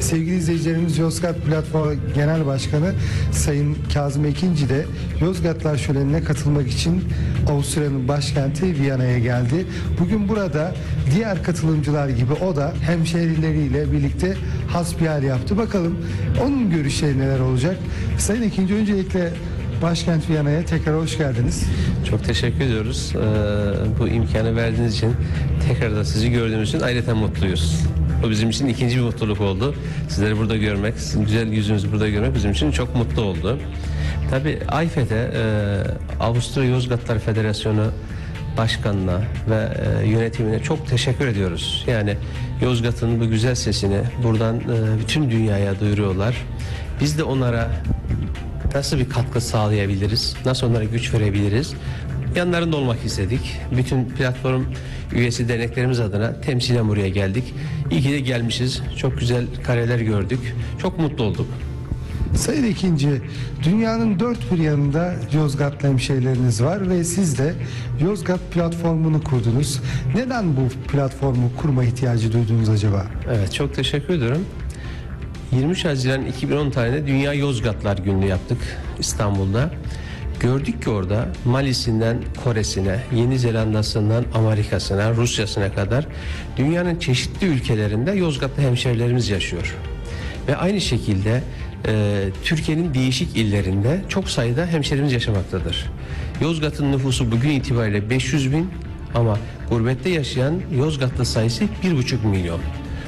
Sevgili izleyicilerimiz Yozgat Platformu Genel Başkanı Sayın Kazım Ekinci de Yozgatlar Şöleni'ne katılmak için Avusturya'nın başkenti Viyana'ya geldi. Bugün burada diğer katılımcılar gibi o da hemşehrileriyle birlikte hasbihal yaptı. Bakalım onun görüşleri neler olacak? Sayın Ekinci öncelikle başkent Viyana'ya tekrar hoş geldiniz. Çok teşekkür ediyoruz. Ee, bu imkanı verdiğiniz için tekrar da sizi gördüğümüz için ayrıca mutluyuz. Bu bizim için ikinci bir mutluluk oldu. Sizleri burada görmek, sizin güzel yüzünüzü burada görmek bizim için çok mutlu oldu. Tabii AYFE'de e, Avusturya Yozgatlar Federasyonu başkanına ve e, yönetimine çok teşekkür ediyoruz. Yani Yozgat'ın bu güzel sesini buradan e, bütün dünyaya duyuruyorlar. Biz de onlara nasıl bir katkı sağlayabiliriz? Nasıl onlara güç verebiliriz? Yanlarında olmak istedik. Bütün platform üyesi derneklerimiz adına temsilen buraya geldik. İyi ki de gelmişiz. Çok güzel kareler gördük. Çok mutlu olduk. Sayın Ekinci, dünyanın dört bir yanında Yozgatlı hemşehrileriniz var ve siz de Yozgat platformunu kurdunuz. Neden bu platformu kurma ihtiyacı duydunuz acaba? Evet çok teşekkür ediyorum. 23 Haziran 2010 tarihinde Dünya Yozgatlar Günü yaptık İstanbul'da. Gördük ki orada Mali'sinden Kore'sine, Yeni Zelanda'sından Amerika'sına, Rusya'sına kadar dünyanın çeşitli ülkelerinde Yozgatlı hemşerilerimiz yaşıyor. Ve aynı şekilde e, Türkiye'nin değişik illerinde çok sayıda hemşerimiz yaşamaktadır. Yozgat'ın nüfusu bugün itibariyle 500 bin ama gurbette yaşayan Yozgatlı sayısı 1,5 milyon.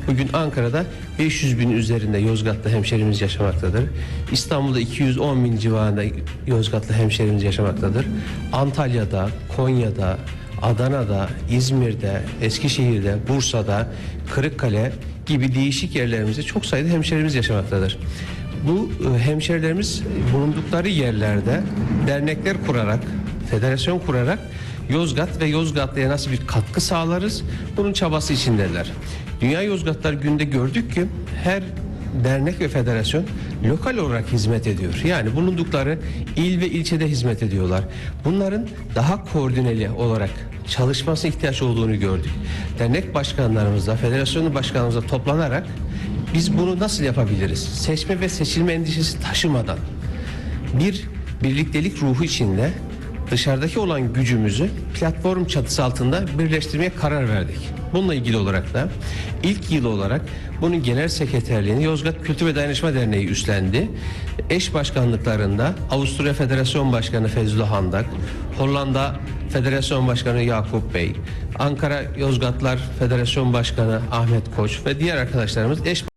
Bugün Ankara'da 500 bin üzerinde Yozgatlı hemşerimiz yaşamaktadır. İstanbul'da 210 bin civarında Yozgatlı hemşerimiz yaşamaktadır. Antalya'da, Konya'da, Adana'da, İzmir'de, Eskişehir'de, Bursa'da, Kırıkkale gibi değişik yerlerimizde çok sayıda hemşerimiz yaşamaktadır. Bu e, hemşerilerimiz bulundukları yerlerde dernekler kurarak, federasyon kurarak Yozgat ve Yozgatlı'ya nasıl bir katkı sağlarız? Bunun çabası içindeler. Dünya Yozgatlar Günü'nde gördük ki her dernek ve federasyon lokal olarak hizmet ediyor. Yani bulundukları il ve ilçede hizmet ediyorlar. Bunların daha koordineli olarak çalışması ihtiyaç olduğunu gördük. Dernek başkanlarımızla, federasyonun başkanlarımızla toplanarak biz bunu nasıl yapabiliriz? Seçme ve seçilme endişesi taşımadan bir birliktelik ruhu içinde dışarıdaki olan gücümüzü platform çatısı altında birleştirmeye karar verdik. Bununla ilgili olarak da ilk yıl olarak bunun genel sekreterliğini Yozgat Kültür ve Dayanışma Derneği üstlendi. Eş başkanlıklarında Avusturya Federasyon Başkanı Fezullah Handak, Hollanda Federasyon Başkanı Yakup Bey, Ankara Yozgatlar Federasyon Başkanı Ahmet Koç ve diğer arkadaşlarımız eş